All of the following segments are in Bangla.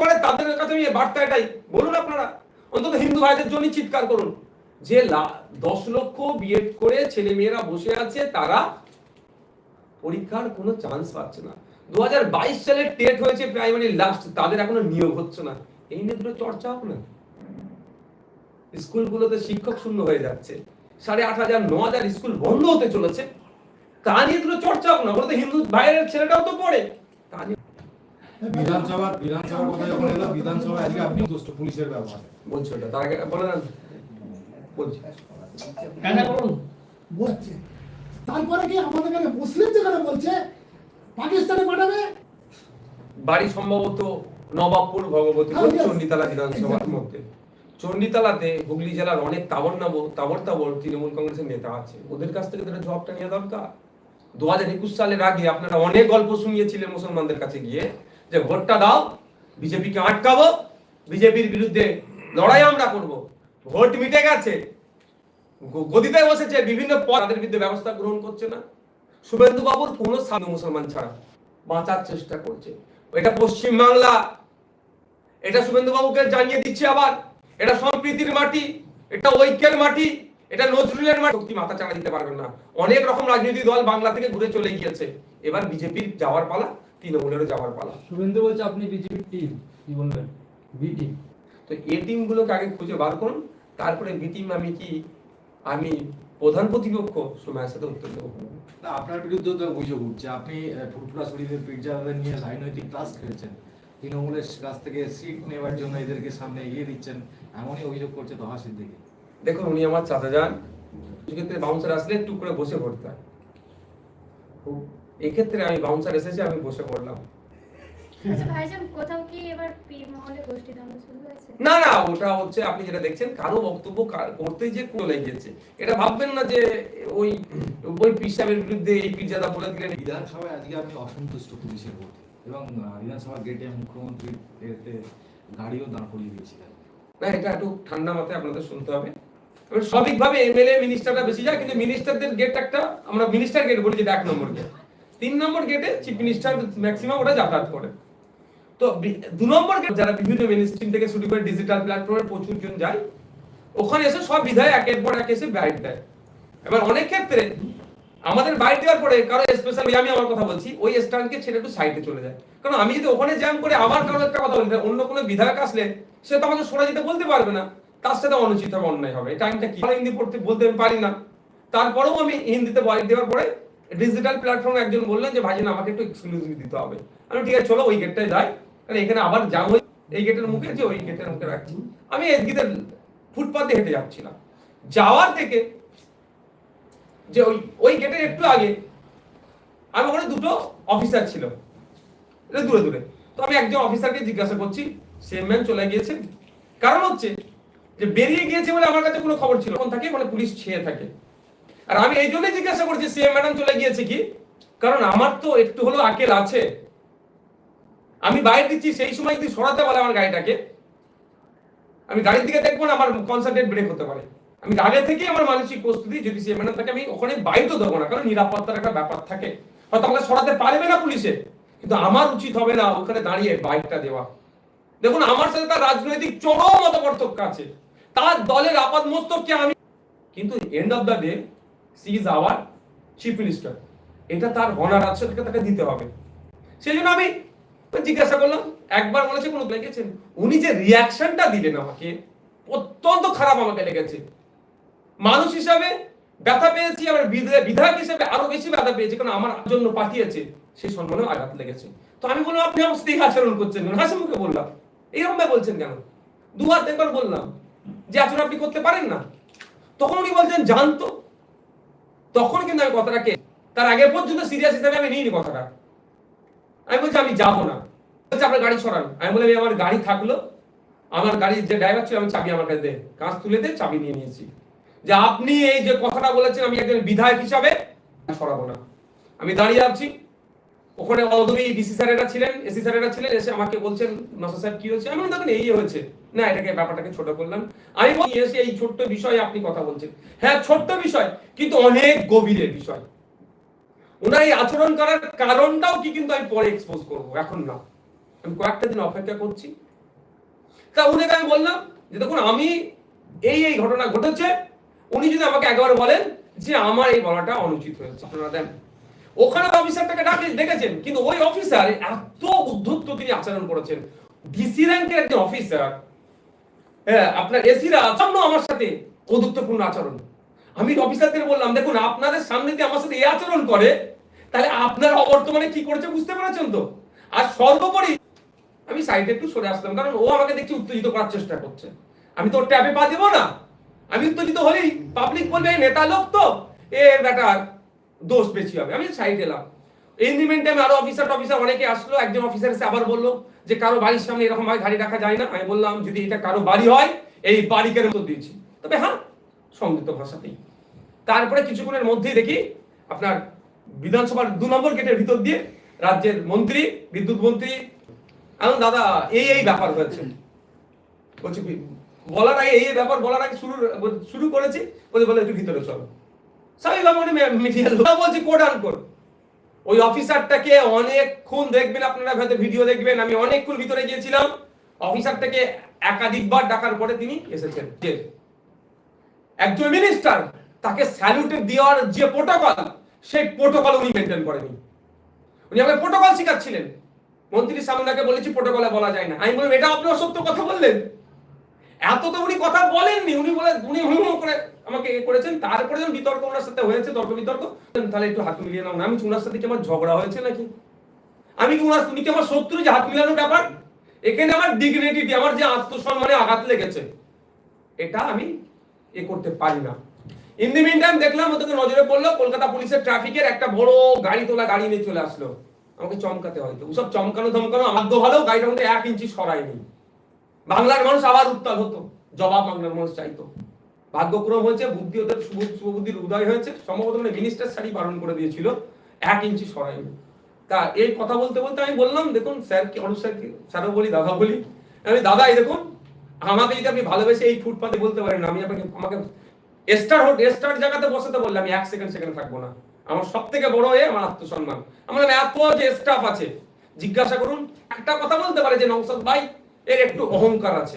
করে তাদের কাছে আমি বার্তা এটাই। বলুন আপনারা, অন্তত হিন্দু ভাইদের জন্য চিৎকার করুন। যে দশ লক্ষ বিএড করে ছেলে মেয়েরা বসে আছে, তারা পরীক্ষার কোনো চান্স পাচ্ছে না। দু সালে টেট হয়েছে প্রাইমারি লাস্ট তাদের এখনও নিয়োগ হচ্ছে না। এই নিয়ে দুটো চর্চা হোক না। স্কুলগুলোতে শিক্ষক শূন্য হয়ে যাচ্ছে। সাড়ে আট হাজার, ন হাজার স্কুল বন্ধ হতে চলেছে। তা নিয়ে দুটো চর্চা হোক না। বলতে হিন্দু ভাইয়ের ছেলেটাও তো পড়ে। তা নিয়ে বিধানসভা বিধানসভার কথা যখন এলো বিধানসভায় আজকে আপনি দুষ্ট পুলিশের ব্যবহার। বলছো এটা তার আগে বলে না বলছি। বলছে তারপরে কি আমাদের এখানে মুসলিম যেখানে বলছে? পাকিস্তানে পাঠাবে? বাড়ি সম্ভবত নবাবপুর ভগবতীপুর হ্যাঁ, yes. চণ্ডীতলা বিধানসভার মধ্যে। চণ্ডীতলাতে হুগলি জেলার অনেক তাবর নাবর তাবর তাবর তৃণমূল কংগ্রেসের নেতা আছে। ওদের কাছ থেকে তারা জবাবটা নেওয়া দরকার। দু হাজার একুশ সালের আগে আপনারা অনেক গল্প শুনিয়েছিলেন মুসলমানদের কাছে গিয়ে। যে ভোটটা দাও, বিজেপিকে আটকাবো, বিজেপির বিরুদ্ধে লড়াই আমরা করব। ভোট মিটে গেছে। গদিতে বসেছে, বিভিন্ন পদ তাদের বিরুদ্ধে ব্যবস্থা গ্রহণ করছে না। শুভেন্দু বাবুর কোনো সাধু মুসলমান ছাড়া বাঁচার চেষ্টা করছে। এটা পশ্চিম বাংলা এটা শুভেন্দু বাবুকে জানিয়ে দিচ্ছে আবার। এটা সম্প্রীতির মাটি, এটা ঐক্যের মাটি, এটা নজরুলের মাটি। শক্তি মাথা চাড়া দিতে পারবেন না। অনেক রকম রাজনৈতিক দল বাংলা থেকে ঘুরে চলে গিয়েছে। এবার বিজেপির যাওয়ার পালা তৃণমূলেরও যাওয়ার পালা। শুভেন্দু বলছে আপনি বিজেপির টিম কি বলবেন? বি টিম তো এ টিমগুলোকে আগে খুঁজে বার করুন তারপরে বি টিম আমি কি আমি প্রধান প্রতিপক্ষ? সময়ের সাথে উত্তর দেবো। না, আপনার বিরুদ্ধে তো অভিযোগ উঠছে। আপনি আহ, ফুরফুরা শরীফের পীরজাদাদের নিয়ে রাজনৈতিক ক্লাস খেলছেন। তৃণমূলের কাছ থেকে সিট নেওয়ার জন্য এদেরকে সামনে এগিয়ে দিচ্ছেন এমনই অভিযোগ করছে তহা সিদ্দিকি। দেখুন উনি আমার চাচা যান। সেক্ষেত্রে বাউন্সার আসলে একটু করে বসে পড়তে হয়। খুব এক্ষেত্রে আমি বাউন্সার এসেছি আমি বসে পড়লাম। আচ্ছা ভাইজান কোথাও কি এবার পীর মহলে গোষ্ঠী দ্বন্দ্ব শুরু হয়েছে? না না ওটা হচ্ছে আপনি যেটা দেখছেন কারও বক্তব্য কার- করতে যে চলে এটা ভাববেন না যে ওই ওই পীর সাহেবের বিরুদ্ধে এই পীরজাদা বলে দিলেন। বিধানসভায় আজকে আপনি অসন্তুষ্ট পুলিশের ভোটে এবং আহ, বিধানসভার গেটে মুখ্যমন্ত্রী এতে গাড়িও দাঁড় করিয়ে দিয়েছিলেন। না এটা একটু ঠান্ডা মাথায় আপনাদের শুনতে হবে। এবার স্বাভাবিকভাবে এমএলএ মিনিস্টারটা বেশি যায় কিন্তু মিনিস্টারদের গেট একটা আমরা মিনিস্টার গেট বলি যেটা এক নম্বর গেট তিন নম্বর গেটে চিফ মিনিস্টার ম্যাক্সিমাম ওটা যাতায়াত করে। তো দু নম্বর গেট যারা বিভিন্ন মেনস্ট্রিম থেকে শুরু করে ডিজিটাল প্ল্যাটফর্মে প্রচুর জন যায়, ওখানে এসে সব বিধায় একের পর এক এসে বাইট দেয়। এবার অনেক ক্ষেত্রে আমাদের বাইট দেওয়ার পরে কারও স্পেশাল আমি আমার কথা বলছি, ওই স্ট্যান্ডকে ছেড়ে একটু সাইডে চলে যায়। কারণ আমি যদি ওখানে জ্যাম করে আবার কারও একটা কথা বলি অন্য কোনো বিধায়ক আসলে সে তো আমাকে সরে যেতে বলতে পারবে না। তার সাথে অনুচিত হবে, অন্যায় হবে। টাইমটা কি? হিন্দি পড়তে বলতে পারি না। তারপরেও আমি হিন্দিতে বাইট দেওয়ার পরে ডিজিটাল প্ল্যাটফর্মে একজন বললেন যে, ভাইজান, আমাকে একটু এক্সক্লুসিভ দিতে হবে। আমি ঠিক আছে, চলো ওই গেটটায় যাই। কারণ এখানে আবার জ্যাম হয়ে এই গেটের মুখে যে ওই গেটের মুখে রাখছি। আমি এদিকে ফুটপাতে হেঁটে যাচ্ছিলাম। যাওয়ার থেকে যে ওই ওই গেটের একটু আগে আমি ওখানে দুটো অফিসার ছিল। এটা দূরে দূরে। তো আমি একজন অফিসারকে জিজ্ঞাসা করছি সেম ম্যান চলে গিয়েছে? কারণ হচ্ছে যে, বেরিয়ে গিয়েছে বলে আমার কাছে কোনো খবর ছিল তখন থাকে মানে পুলিশ ছেয়ে থাকে। আর আমি এই জন্যই জিজ্ঞাসা করছি সিএম ম্যাডাম চলে গিয়েছে কি? কারণ আমার তো একটু হলেও আকেল আছে। আমি বাইরে দিচ্ছি, সেই সময় যদি সরাতে বলে আমার গাড়িটাকে, আমি গাড়ির দিকে দেখব না, আমার কনসেন্ট্রেট ব্রেক হতে পারে। আমি আগে থেকেই আমার মানসিক প্রস্তুতি যদি সে ম্যাডাম থাকে, আমি ওখানে বাইরেও দেবো না, কারণ নিরাপত্তার একটা ব্যাপার থাকে। হয়তো আমাকে সরাতে পারবে না পুলিশে, কিন্তু আমার উচিত হবে না ওখানে দাঁড়িয়ে বাইকটা দেওয়া। দেখুন, আমার সাথে তার রাজনৈতিক চরম মত পার্থক্য আছে। তার দলের আপাত মস্তককে আমি কিন্তু end of the day she is our chief minister এটা তার অনার আছে তাকে দিতে হবে। সেই জন্য আমি জিজ্ঞাসা করলাম, একবার বলেছে কোনো লেগেছেন উনি যে রিয়াকশনটা দিলেন আমাকে, অত্যন্ত খারাপ আমাকে লেগেছে। মানুষ হিসাবে ব্যথা পেয়েছি, আবার বিধায়ক হিসেবে আরও বেশি ব্যথা পেয়েছি, কারণ আমার জন্য পাঠিয়েছে সেই সম্মানেও আঘাত লেগেছে। তো আমি বললাম, আপনি আমার স্ত্রী আচরণ করছেন হাসি মুখে বললাম এইরকম ভাবে বলছেন কেন? দু হাত একবার বললাম, যে আচরণ আপনি করতে পারেন না? তখন উনি বলছেন, জানতো। তখন কিন্তু আমি কথাটাকে তার আগে পর্যন্ত সিরিয়াস হিসেবে আমি নিইনি কথাটা। আমি বলছি, আমি যাব না। বলছে, আপনার গাড়ি সরান। আমি বললাম আমার গাড়ি থাকল। আমার গাড়ির যে ড্রাইভার ছিল, আমি চাবি আমার কাছে দে। কাজ তুলে দে, চাবি নিয়ে নিয়েছি। যে আপনি এই যে কথাটা বলেছেন, আমি একজন বিধায়ক হিসাবে সরাবো না। আমি দাঁড়িয়ে আছি। ওখানে অলদমি ডিসি স্যারেরা ছিলেন এসি স্যারেরা ছিলেন, এসে আমাকে বলছেন নসা সাহেব কি হয়েছে? আমি দেখুন, এই হয়েছে। না, এটাকে ব্যাপারটাকে ছোট করলাম। আমি বলি এসে এই ছোট্ট বিষয়ে আপনি কথা বলছেন। হ্যাঁ ছোট্ট বিষয়, কিন্তু অনেক গভীরের বিষয়। ওনার এই আচরণ করার কারণটাও কি কিন্তু আমি পরে এক্সপোজ করব, এখন না। আমি কয়েকটা দিন অপেক্ষা করছি। তা উনাকে আমি বললাম যে, দেখুন, আমি এই এই ঘটনা ঘটেছে। উনি যদি আমাকে একবার বলেন যে, আমার এই বলাটা অনুচিত হয়েছে। আপনারা দেন। ওখানে অফিসারটাকে ডাকে, ডেকেছেন। কিন্তু ওই অফিসার এত উদ্ধত্ত তিনি আচরণ করেছেন। ডিসি র্যাঙ্কের একজন অফিসার হ্যাঁ আপনার এসিরা সামনে আমার সাথে কদুত্বপূর্ণ আচরণ। আমি অফিসারদের বললাম, দেখুন, আপনাদের সামনে দিয়ে আমার সাথে এই আচরণ করে, তাহলে আপনারা অবর্তমানে কি করেছে বুঝতে পেরেছেন তো? আর সর্বোপরি আমি সাইডে একটু সরে আসলাম, কারণ ও আমাকে দেখছি উত্তেজিত করার চেষ্টা করছে। আমি তো ট্যাপে পা দেবো না। আমি উত্তেজিত হলেই পাবলিক বলবে নেতা লোক তো এর বেটা দোষ বেশি হবে। আমি সাইড এলাম। এই মিমেন্টে আমি আরও অফিসার টফিসার অনেকে আসলো, একজন অফিসার এসে আবার বলল যে, কারও বাড়ির সামনে এরকম ভাবে গাড়ি রাখা যায় না? আমি বললাম, যদি এটা কারও বাড়ি হয়, এই বাড়িকে মতো দিয়েছি। তবে হ্যাঁ সংযুক্ত ভাষাতেই তারপরে কিছুক্ষণের মধ্যেই দেখি আপনার বিধানসভার দু নম্বর গেটের ভিতর দিয়ে রাজ্যের মন্ত্রী, বিদ্যুৎ মন্ত্রী এখন দাদা, এই এই ব্যাপার হয়েছে। বলছি বলার আগে এই এই ব্যাপার বলার আগে শুরু শুরু করেছি বলে বলে একটু ভিতরে চলো। ভাবে মিডিয়ার লোক। বলছি কোড আন কোড ওই অফিসারটাকে অনেকক্ষণ দেখবেন আপনারা, হয়তো ভিডিও দেখবেন। আমি অনেকক্ষণ ভিতরে গিয়েছিলাম। অফিসারটাকে একাধিকবার ডাকার পরে তিনি এসেছেন একজন মিনিস্টার, তাকে স্যালুটে দেওয়ার যে প্রোটোকল, সেই প্রোটোকল উনি মেনটেন করেনি উনি আমাকে প্রোটোকল শেখাচ্ছিলেন। মন্ত্রীর সামনে তাকে বলেছি, প্রোটোকলে বলা যায় না। আমি বললাম, এটা আপনি অসত্য কথা বললেন। এত তো উনি কথা বলেননি, উনি বলে উনি হুম করে আমাকে এ করেছেন। তারপরে যখন বিতর্ক ওনার সাথে হয়েছে, তর্ক বিতর্ক, তাহলে একটু হাত মিলিয়ে নাও না। আমি ওনার সাথে কি আমার ঝগড়া হয়েছে নাকি? আমি কি ওনার উনি কি আমার শত্রু যে হাত মিলানোর ব্যাপার? এখানে আমার ডিগনিটি আমার যে আত্মসম্মানে আঘাত লেগেছে, এটা আমি এ করতে পারি না। ইন দি টাইম দেখলাম ওদেরকে নজরে পড়ল, কলকাতা পুলিশের ট্রাফিকের একটা বড় গাড়ি তোলা গাড়ি নিয়ে চলে আসলো। আমাকে চমকাতে হয়তো ওসব চমকানো ধমকানো আমার তো ভালো গাড়িটা মধ্যে এক ইঞ্চি সরায়নি বাংলার মানুষ আবার উত্তাল হতো, জবাব বাংলার মানুষ চাইতো। ভাগ্যক্রম হয়েছে, বুদ্ধি ওদের শুভবুদ্ধির উদয় হয়েছে, সম্ভবত মানে মিনিস্টার শাড়ি বারণ করে দিয়েছিল, এক ইঞ্চি সরায়নি তা এই কথা বলতে বলতে আমি বললাম, দেখুন স্যার কি অনুপ স্যার কি স্যারও বলি, দাদা বলি, আমি দাদা, এই দেখুন, আমাকে যদি আপনি ভালোবেসে এই ফুটপাতে বলতে পারেন, আমি আপনাকে, আমাকে স্টার হোট স্টার জায়গাতে বসাতে বললে আমি এক সেকেন্ড সেকেন্ড থাকব না। আমার সব থেকে বড় হয়ে আমার আত্মসম্মান। আমার এত যে স্টাফ আছে, জিজ্ঞাসা করুন, একটা কথা বলতে পারে যে নৌসাদ ভাই এর একটু অহংকার আছে।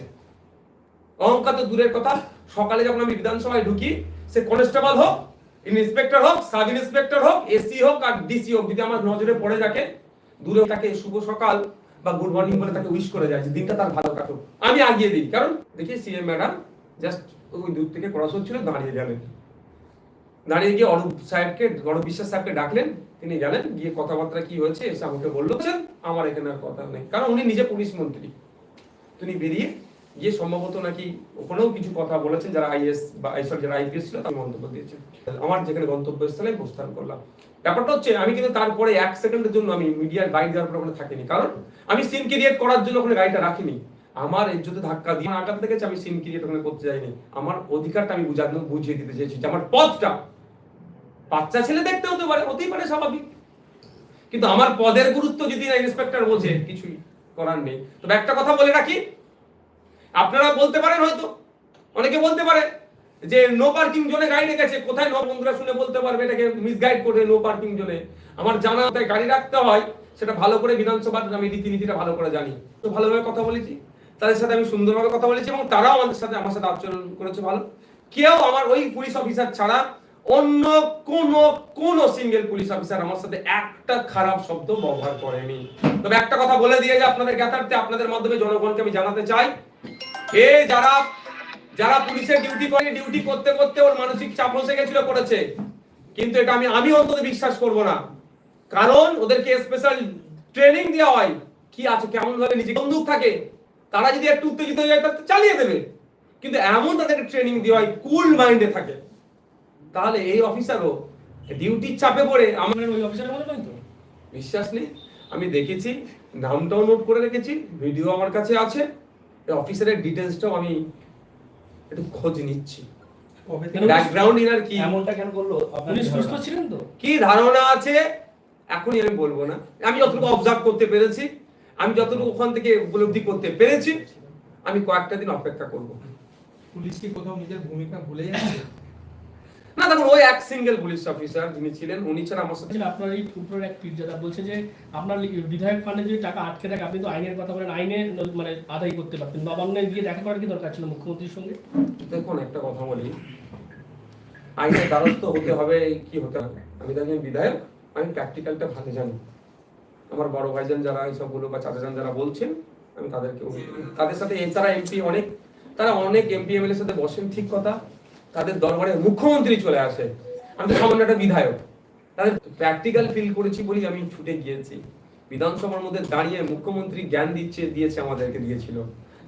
অহংকার তো দূরের কথা। সকালে যখন আমি বিধানসভায় ঢুকি সে কনস্টেবল হোক ইন্সপেক্টর হোক সাব ইন্সপেক্টর হোক এসি হোক আর ডিসি হোক যদি আমার নজরে পড়ে থাকে দূরে তাকে শুভ সকাল বা গুড মর্নিং বলে তাকে উইশ করে যায় যে দিনটা তার ভালো কাটুক। আমি আগিয়ে দিই। কারণ দেখি সিএম ম্যাডাম জাস্ট ওই দূর থেকে ক্রস হচ্ছিল দাঁড়িয়ে গেলেন। দাঁড়িয়ে গিয়ে অরূপ সাহেবকে অরূপ বিশ্বাস সাহেবকে ডাকলেন। তিনি গেলেন গিয়ে কথাবার্তা কি হয়েছে এসে আমাকে বলল "বলছেন, আমার এখানে আর কথা নেই। কারণ উনি নিজে পুলিশ মন্ত্রী। তিনি বেরিয়ে গিয়ে সম্ভবত নাকি ওখানেও কিছু কথা বলেছেন, যারা আইএস বা সরি যারা আইপিএস ছিল তারা মন্তব্য দিয়েছেন। আমার যেখানে গন্তব্যস্থলে প্রস্থান করলাম। ব্যাপারটা হচ্ছে, আমি কিন্তু তারপরে এক সেকেন্ডের জন্য আমি মিডিয়ার গাড়ি দেওয়ার পর ওখানে থাকিনি। কারণ আমি সিন ক্রিয়েট করার জন্য ওখানে গাড়িটা রাখিনি। আমার ইজ্জতে ধাক্কা দিয়ে আঘাত লেগেছে, আমি সিন ক্রিয়েট ওখানে করতে যাইনি। আমার অধিকারটা আমি বুঝানো বুঝিয়ে দিতে চেয়েছি যে আমার পথটা বাচ্চা ছেলে দেখতে হতে পারে, হতেই পারে স্বাভাবিক। কিন্তু আমার পদের গুরুত্ব যদি না ইন্সপেক্টর বোঝে, কিছুই। করার নেই। তবে একটা কথা বলে রাখি, আপনারা বলতে পারেন হয়তো, অনেকে বলতে পারে যে নো পার্কিং জোনে গাড়ি রেখেছে, কোথায় নো বন্ধুরা শুনে বলতে পারবে এটাকে মিসগাইড করে নো পার্কিং জোনে আমার জানা কোথায় গাড়ি রাখতে হয়, সেটা ভালো করে বিধানসভার আমি রীতিনীতিটা ভালো করে জানি। তো ভালোভাবে কথা বলেছি, তাদের সাথে আমি সুন্দরভাবে কথা বলেছি এবং তারাও আমাদের সাথে, আমার সাথে আচরণ করেছে ভালো। কেউ আমার ওই পুলিশ অফিসার ছাড়া অন্য কোন কোন সিঙ্গেল পুলিশ অফিসার আমার সাথে একটা খারাপ শব্দ ব্যবহার করেনি। তবে একটা কথা বলে দিয়ে যে আপনাদের জ্ঞাতার্থে আপনাদের মাধ্যমে জনগণকে আমি জানাতে চাই, এ যারা যারা পুলিশের ডিউটি করে ডিউটি করতে করতে ওর মানসিক চাপ বসে গেছিল, করেছে। কিন্তু এটা আমি আমি অন্তত বিশ্বাস করব না। কারণ ওদেরকে স্পেশাল ট্রেনিং দেওয়া হয়। কি আছে কেমন ভাবে নিজে বন্দুক থাকে, তারা যদি একটু উত্তেজিত হয়ে যায় চালিয়ে দেবে। কিন্তু এমন তাদেরকে ট্রেনিং দেওয়া হয় কুল মাইন্ডে থাকে। তাহলে এই অফিসারও ডিউটির চাপে পড়ে আমার ওই অফিসার মনে নয় তো? বিশ্বাস নেই। আমি দেখেছি নামটাও নোট করে রেখেছি ভিডিও আমার কাছে আছে। এই অফিসারের ডিটেলসটাও আমি একটু খোঁজ নিচ্ছি। ব্যাকগ্রাউন্ড ইনার কি? এমনটা কেন করল? কি সুস্থ ছিলেন তো? কি ধারণা আছে? এখনই আমি বলব না। আমি যতটুকু অবজার্ভ করতে পেরেছি আমি যতটুকু ওখান থেকে উপলব্ধি করতে পেরেছি আমি কয়েকটা দিন অপেক্ষা করব। পুলিশ কি কোথাও নিজের ভূমিকা ভুলে যাচ্ছে? না দেখুন ওই এক সিঙ্গেল পুলিশ অফিসার যিনি ছিলেন উনি ছাড়া আমার সাথে। আপনার এই ফুটবলের এক বলছে যে আপনার বিধায়ক ফান্ডে যদি টাকা আটকে থাকে আপনি তো আইনের কথা বলেন আইনে মানে আদায় করতে পারতেন। নবান্নে গিয়ে দেখা করার কি দরকার ছিল মুখ্যমন্ত্রীর সঙ্গে? দেখুন একটা কথা বলি। আইনের দ্বারস্থ হতে হবে কি হতে হবে? আমি বিধায়ক আমি প্র্যাকটিক্যালটা ভালো জানি। আমার বড় ভাইজান যারা এইসবগুলো বা চাচাজান যারা বলছেন আমি তাদেরকে তাদের সাথে তারা এমপি অনেক তারা অনেক এমপি এমএলএর সাথে বসেন ঠিক কথা। তাদের দরবারে মুখ্যমন্ত্রী চলে আসে। আমি তো সামান্য একটা বিধায়ক। তাদের প্র্যাকটিক্যাল ফিল করেছি বলি আমি ছুটে গিয়েছি। বিধানসভার মধ্যে দাঁড়িয়ে মুখ্যমন্ত্রী জ্ঞান দিচ্ছে, দিয়েছে, আমাদেরকে দিয়েছিল।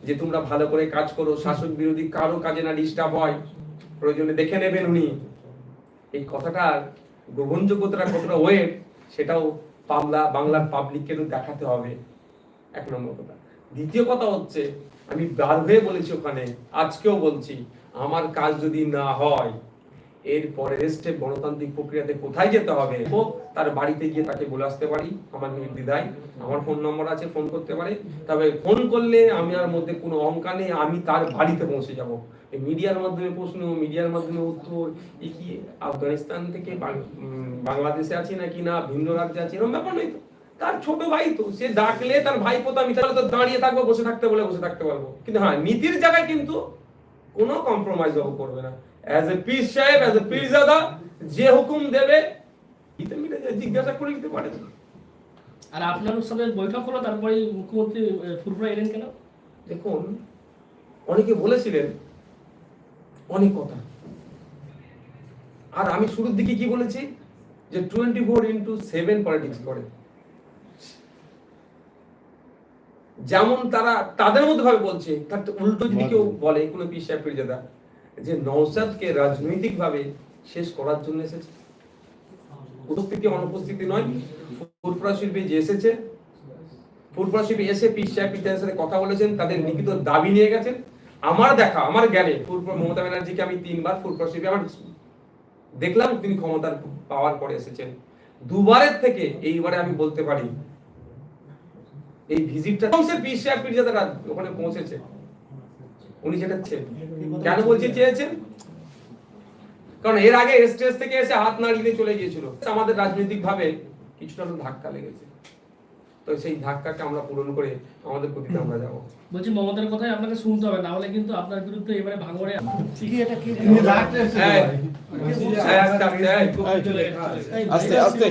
যে তোমরা ভালো করে কাজ করো, শাসক বিরোধী কারও কাজে না ডিস্টার্ব হয়। প্রয়োজনে দেখে নেবেন উনি। এই কথাটার গ্রহণযোগ্যতাটা কতটা ওয়েট সেটাও বাংলা বাংলার পাবলিককে দেখাতে হবে। এক নম্বর কথা। দ্বিতীয় কথা হচ্ছে, আমি বার হয়ে বলেছি ওখানে, আজকেও বলছি আমার কাজ যদি না হয় এর পরের স্টেপ গণতান্ত্রিক প্রক্রিয়াতে কোথায় যেতে হবে? তার বাড়িতে গিয়ে তাকে বলে আসতে পারি। আমার নির্দিদায় আমার ফোন নম্বর আছে ফোন করতে পারে। তবে ফোন করলে আমি আর মধ্যে কোনো অহংকার নেই আমি তার বাড়িতে পৌঁছে যাব। মিডিয়ার মাধ্যমে প্রশ্ন মিডিয়ার মাধ্যমে উত্তর এই কি আফগানিস্তান থেকে বাংলাদেশে আছি নাকি না ভিন্ন রাজ্যে আছি এরকম ব্যাপার নয় তো। তার ছোট ভাই তো সে ডাকলে তার ভাই পোতা আমি তাহলে তো দাঁড়িয়ে থাকব বসে থাকতে বলে বসে থাকতে পারব। কিন্তু হ্যাঁ নীতির জায়গায় কিন্তু কোনো কম্প্রোমাইজ বাবু করবে না। অ্যাজ এ পিস সাহেব অ্যাজ এ পীরজাদা যে হুকুম দেবে জিজ্ঞাসা করে নিতে পারে। আর আপনার সাথে বৈঠক হলো তারপরে মুখ্যমন্ত্রী ফুরফুরা এলেন কেন? দেখুন অনেকে বলেছিলেন অনেক কথা। আর আমি শুরুর দিকে কি বলেছি? যে twenty four into seven politics করে। যেমন তারা তাদের মধ্যে ভাবে বলছে তার উল্টো যদি কেউ বলে কোনো পিস সাহেব ফিরজাদা যে নওসাদকে রাজনৈতিক ভাবে শেষ করার জন্য এসেছে। উপস্থিতি অনুপস্থিতি নয়। ফুরফুরা শিল্পী যে এসেছে ফুরফুরা শিল্পী এসে পিস সাহেব পিতার সাথে কথা বলেছেন তাদের লিখিত দাবি নিয়ে গেছেন। আমার দেখা আমার জ্ঞানে ফুরফুরা মমতা ব্যানার্জিকে আমি তিনবার ফুরফুরা শিল্পী আমার দেখলাম তিনি ক্ষমতার পাওয়ার পরে এসেছেন। দুবারের থেকে এইবারে আমি বলতে পারি এই ভিজিটটা সে পিস সাহেব পিরজাদারা ওখানে পৌঁছেছে। উনি যেটা কেন বলছি চেয়েছেন? কারণ এর আগে স্টেজ থেকে এসে হাত নাড়িয়ে চলে গিয়েছিল। আমাদের রাজনৈতিক ভাবে কিছুটা তো ধাক্কা লেগেছে। তো সেই ধাক্কাকে আমরা পূরণ করে আমাদের গতিতে আমরা যাব। বলছি মমতার কথাই আপনাকে শুনতে হবে না হলে কিন্তু আপনার বিরুদ্ধে এবারে ভাঙড়ে ঠিকই এটা কি এই, এই, আস্তে। আস্তে আস্তে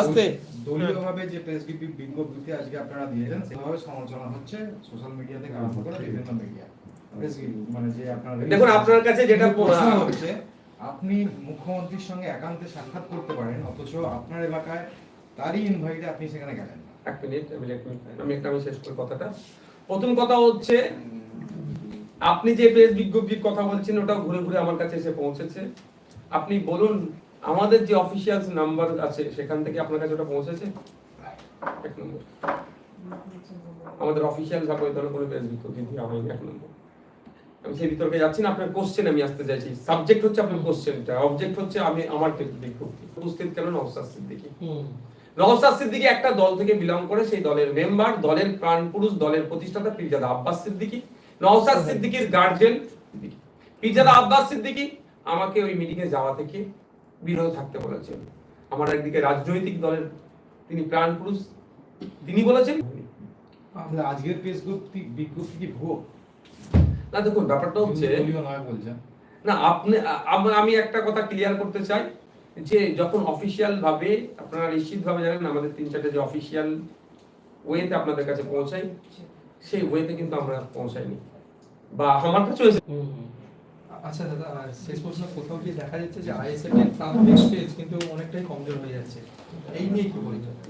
আস্তে। দলীয়ভাবে যে প্রেস বিজ্ঞপ্তি আজকে আপনারা দিয়েছেন সেভাবে সমালোচনা হচ্ছে সোশ্যাল মিডিয়া থেকে আরম্ভ করে বিভিন্ন মিডিয়া মানে যে আপনারা দেখুন আপনার কাছে যেটা প্রশ্ন হচ্ছে আপনি মুখ্যমন্ত্রীর সঙ্গে একান্তে সাক্ষাৎ করতে পারেন অথচ আপনার এলাকায় তারই ইনভাইটে আপনি সেখানে গেলেন এক মিনিট আমি এক মিনিট আমি একটা আমি শেষ করি কথাটা। প্রথম কথা হচ্ছে আপনি যে প্রেস বিজ্ঞপ্তির কথা বলছেন ওটা ঘুরে ঘুরে আমার কাছে এসে পৌঁছেছে। আপনি বলুন আমাদের যে অফিসিয়াল নাম্বার আছে সেখান থেকে আপনার কাছে ওটা পৌঁছেছে? এক নম্বর। আমাদের অফিসিয়াল ধরনের কোনো বিজ্ঞপ্তি দেওয়া হয়নি এক নম্বর। আমি সেই বিতর্কে যাচ্ছি না আপনার কোশ্চেন আমি আসতে চাইছি। সাবজেক্ট হচ্ছে আপনার কোশ্চেনটা অবজেক্ট হচ্ছে আমি আমার বিজ্ঞপ্তি উপস্থিত কেন? নওসাদ সিদ্দিকী। হুম। নওসাদ সিদ্দিকী একটা দল থেকে বিলং করে সেই দলের মেম্বার দলের প্রাণ পুরুষ দলের প্রতিষ্ঠাতা পীরজাদা আব্বাস সিদ্দিকী। নওসাদ সিদ্দিকীর গার্জেন পীরজাদা আব্বাস সিদ্দিকী আমাকে ওই মিটিং এ যাওয়া থেকে বিরত থাকতে বলেছেন। আমার একদিকে রাজনৈতিক দলের তিনি প্রাণ পুরুষ তিনি বলেছেন। আজকের প্রেস বিজ্ঞপ্তি বিজ্ঞপ্তি কি ভুয়ো? না দেখুন ব্যাপারটা হচ্ছে বলছেন। না আপনি আমি একটা কথা ক্লিয়ার করতে চাই যে যখন অফিসিয়াল ভাবে আপনারা নিশ্চিত ভাবে জানেন আমাদের তিন চারটে যে অফিসিয়াল ওয়েতে আপনাদের কাছে পৌঁছাই সেই ওয়েতে কিন্তু আমরা পৌঁছাইনি। বা আমার হুম। আচ্ছা দাদা শেষ কোথাও গিয়ে দেখা যাচ্ছে যে আইএসএফ এর প্রাথমিক স্টেজ কিন্তু অনেকটাই কমজোর হয়ে যাচ্ছে। এই নিয়ে কি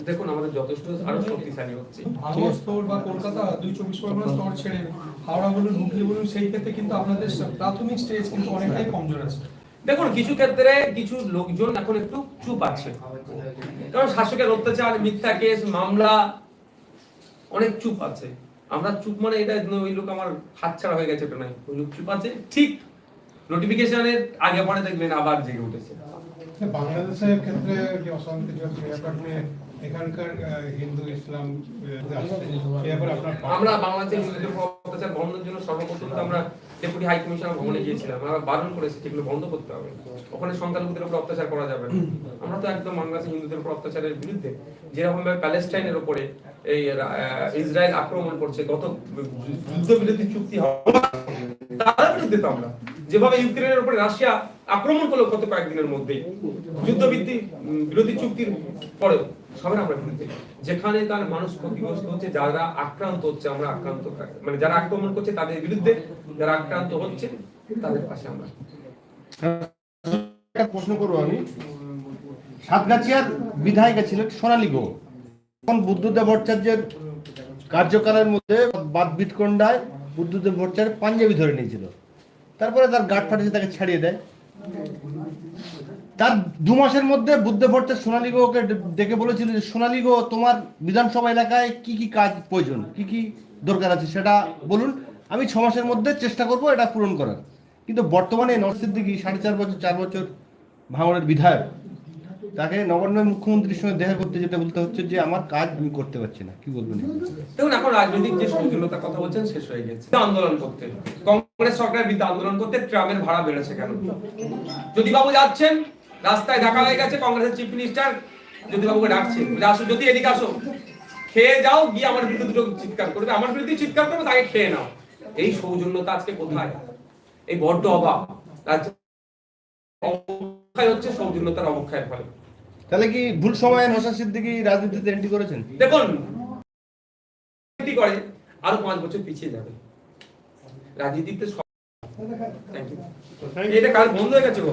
দেখুন আমাদের যথেষ্ট আরও শক্তিশালী হচ্ছে। ভাঙড় স্তর বা কলকাতা দুই চব্বিশ পরগনা স্তর ছেড়ে হাওড়া বলুন হুগলি বলুন সেই ক্ষেত্রে কিন্তু আপনাদের প্রাথমিক স্টেজ কিন্তু অনেকটাই কমজোর আছে। দেখুন কিছু ক্ষেত্রে কিছু লোকজন এখন একটু চুপ আছে। কারণ শাসকের অত্যাচার মিথ্যা কেস মামলা অনেক চুপ আছে। আমরা চুপ মানে এটা ওই লোক আমার হাত ছাড়া হয়ে গেছে এটা ওই লোক চুপ আছে। ঠিক নোটিফিকেশনের আগে পরে দেখবেন আবার জেগে উঠেছে। বাংলাদেশের ক্ষেত্রে যে অশান্তি চলছে? নিয়ে এখানকার হিন্দু ইসলাম আমরা বাংলাদেশের হিন্দুদের উপর অত্যাচার বন্ধের জন্য সর্বপ্রথম আমরা ডেপুটি হাই কমিশনার ভবনে গিয়েছিলাম। আমরা বারণ করেছি যেগুলো বন্ধ করতে হবে। ওখানে সংখ্যালঘুদের উপর অত্যাচার করা যাবে না। আমরা তো একদম বাংলাদেশের হিন্দুদের উপর অত্যাচারের বিরুদ্ধে যেরকম ভাবে প্যালেস্টাইনের উপরে এই ইসরায়েল আক্রমণ করছে গত যুদ্ধ বিরতি চুক্তি হওয়া বিরুদ্ধে তো আমরা। যেভাবে ইউক্রেনের উপরে রাশিয়া আক্রমণ করল কয়েকদিনের যুদ্ধবিদ্ধি বিরোধী চুক্তির আমরা বিরুদ্ধে যেখানে তার মানুষ ক্ষতিগ্রস্ত হচ্ছে, যারা আক্রান্ত হচ্ছে, আমরা আক্রান্ত মানে যারা আক্রমণ করছে, তাদের বিরুদ্ধে যারা আক্রান্ত হচ্ছে, তাদের পাশে আমরা। একটা প্রশ্ন করব আমি। সাতগাছিয়ার বিধায়িকা ছিলেন সোনালী গো তখন বুদ্ধদেব ভট্টাচার্যের কার্যকালের মধ্যে বাদ বিটকন্ডায় বুদ্ধদেব ভট্টাচার্য পাঞ্জাবি ধরে নিয়েছিল। তারপরে তার গার্ড ফাটিয়ে তাকে ছাড়িয়ে দেয়। তার দু মাসের মধ্যে বুদ্ধ ভট্টাচার্য সোনালী গোকে ডেকে বলেছিল যে, সোনালী গো তোমার বিধানসভা এলাকায় কি কি কাজ প্রয়োজন? কি কি দরকার আছে? সেটা বলুন। আমি ছ মাসের মধ্যে চেষ্টা করব এটা পূরণ করার। কিন্তু বর্তমানে নর্থ সিদ্দিকি সাড়ে চার বছর চার বছর ভাঙড়ের বিধায়ক তাকে নবান্ন মুখ্যমন্ত্রীর সঙ্গে দেখা করতে যেটা বলতে হচ্ছে যে, আমার কাজ আমি করতে পারছি না। কি বলবেন? দেখুন, এখন রাজনৈতিক যে সৌজন্যতার কথা বলছেন শেষ হয়ে গেছে। আন্দোলন করতে কংগ্রেস সরকার বিদ্যা আন্দোলন করতে ট্রামের ভাড়া বেড়েছে কেন? যদি বাবু যাচ্ছেন, রাস্তায় দেখা হয়ে গেছে কংগ্রেসের চিফ মিনিস্টার যদি বাবুকে ডাকছে আসো, যদি এদিকে আসো, খেয়ে যাও, গিয়ে আমার বিরুদ্ধে চিৎকার করবে। আমার বিরুদ্ধে চিৎকার করবে, তাকে খেয়ে নাও। এই সৌজন্যতা আজকে কোথায়? এই বড্ড অভাব। রাজ্য অবক্ষয় হচ্ছে সৌজন্যতার অবক্ষয়ের ফলে। তাহলে কি ভুল সময়ে হাসান সিদ্দিকি রাজনীতিতে এন্ট্রি করেছেন? দেখুন এন্ট্রি করে আরও পাঁচ বছর পিছিয়ে যাবে। রাজনীতিতে সব-. এটা কাল বন্ধ হয়ে গেছে গো।